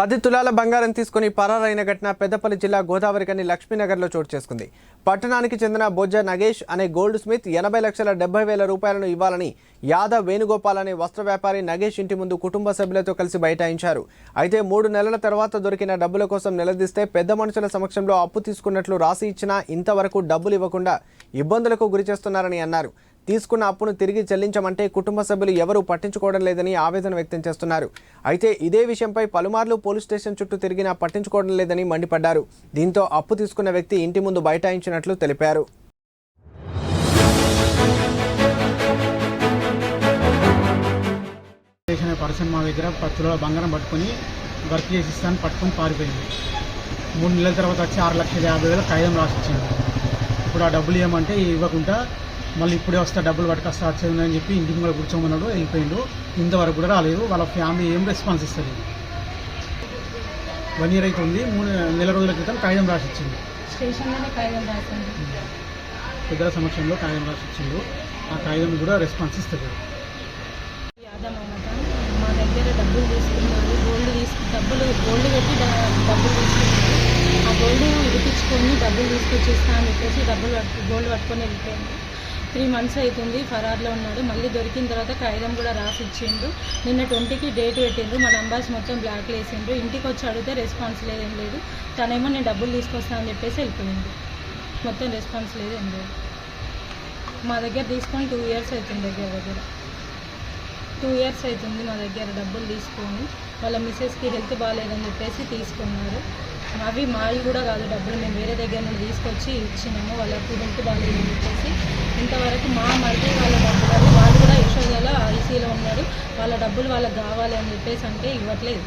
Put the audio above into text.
పది తులాల బంగారం తీసుకుని పరారైన ఘటన పెద్దపల్లి జిల్లా గోదావరికని లక్ష్మీనగర్లో చోటు చేసుకుంది. పట్టణానికి చెందిన బొజ్జ నగేష్ అనే గోల్డ్ స్మిత్ ఎనభై లక్షల డెబ్బై వేల రూపాయలను ఇవ్వాలని యాదవ్ వేణుగోపాల్ అనే వస్త్ర వ్యాపారి నగేష్ ఇంటి ముందు కుటుంబ సభ్యులతో కలిసి బైఠాయించారు. అయితే మూడు నెలల తర్వాత దొరికిన డబ్బుల కోసం నిలదీస్తే పెద్ద మనుషుల సమక్షంలో అప్పు తీసుకున్నట్లు రాసి ఇచ్చినా ఇంతవరకు డబ్బులు ఇవ్వకుండా ఇబ్బందులకు గురి చేస్తున్నారని అన్నారు. తీసుకున్న అప్పును తిరిగి చెల్లించమంటే కుటుంబ సభ్యులు ఎవరూ పట్టించుకోవడం లేదని ఆవేదన వ్యక్తం చేస్తున్నారు. అయితే ఇదే విషయంపై పలుమార్లు పోలీస్ స్టేషన్ చుట్టూ తిరిగినా పట్టించుకోవడం లేదని మండిపడ్డారు. దీంతో అప్పు తీసుకున్న వ్యక్తి ఇంటి ముందు బైఠాయించినట్లు తెలిపారు. చేసిన పర్సన్ మా దగ్గర పత్తులో బంగారం పట్టుకొని వర్క్ చేసి ఇస్తాను పారిపోయింది. మూడు నెలల తర్వాత వచ్చి ఆరు లక్షల యాభై వేలు కాగితం రాసిచ్చింది. ఇప్పుడు ఆ డబ్బులు ఇవ్వమంటే ఇవ్వకుండా మళ్ళీ ఇప్పుడే వస్తా డబ్బులు పట్టుకొస్తా వచ్చేది అని చెప్పి ఇంటికి కూడా కూర్చోమన్నాడు వెళ్ళిపోయిండు. ఇంతవరకు కూడా రాలేదు. వాళ్ళ ఫ్యామిలీ ఏం రెస్పాన్స్ ఇస్తుంది వన్ ఇయర్ అవుతుంది మూడు నెల రోజుల క్రితం కాగితం రాసిచ్చింది పెద్దల సమక్షంలో కాగితం రాసిచ్చిండు. ఆ కాగితం కూడా రెస్పాన్స్ ఇస్తుంది మా దగ్గర డబ్బులు గోల్డ్ తీసుకు డబ్బులు గోల్డ్ పెట్టి డబ్బులు ఆ గోల్డ్ ఇడిపించుకొని డబ్బులు తీసుకొచ్చి ఇస్తా అని చెప్పేసి డబ్బులు గోల్డ్ పట్టుకొని వెళ్ళిపోయింది త్రీ మంత్స్ అవుతుంది ఫరార్లో ఉన్నాడు. మళ్ళీ దొరికిన తర్వాత కాగితం కూడా రాసి ఇచ్చిండు నిన్న ట్వంటీకి డేట్ పెట్టిండ్రు మా నంబర్స్ మొత్తం బ్లాక్ వేసిండ్రు. ఇంటికి వచ్చి అడిగితే రెస్పాన్స్ లేదు ఏం లేదు. తనేమో నేను డబ్బులు తీసుకొస్తానని చెప్పేసి వెళ్ళిపోయింది మొత్తం రెస్పాన్స్ లేదు ఏం లేదు. మా దగ్గర తీసుకొని టూ ఇయర్స్ అవుతుంది దగ్గర దగ్గర. టూ ఇయర్స్ అవుతుంది మా దగ్గర డబ్బులు తీసుకొని. వాళ్ళ మిస్సెస్కి హెల్త్ బాగాలేదని చెప్పేసి తీసుకున్నారు. అవి మావి కూడా కాదు డబ్బులు. మేము వేరే దగ్గర నుండి తీసుకొచ్చి ఇచ్చినాము. వాళ్ళకి హెల్త్ బాగాలేదని చెప్పేసి ఇంతవరకు మా మరిది వాళ్ళ డబ్బులు వాళ్ళు కూడా యశోదలో ఐసీలో ఉన్నారు. వాళ్ళ డబ్బులు వాళ్ళకి కావాలి అని చెప్పేసి అంటే ఇవ్వట్లేదు.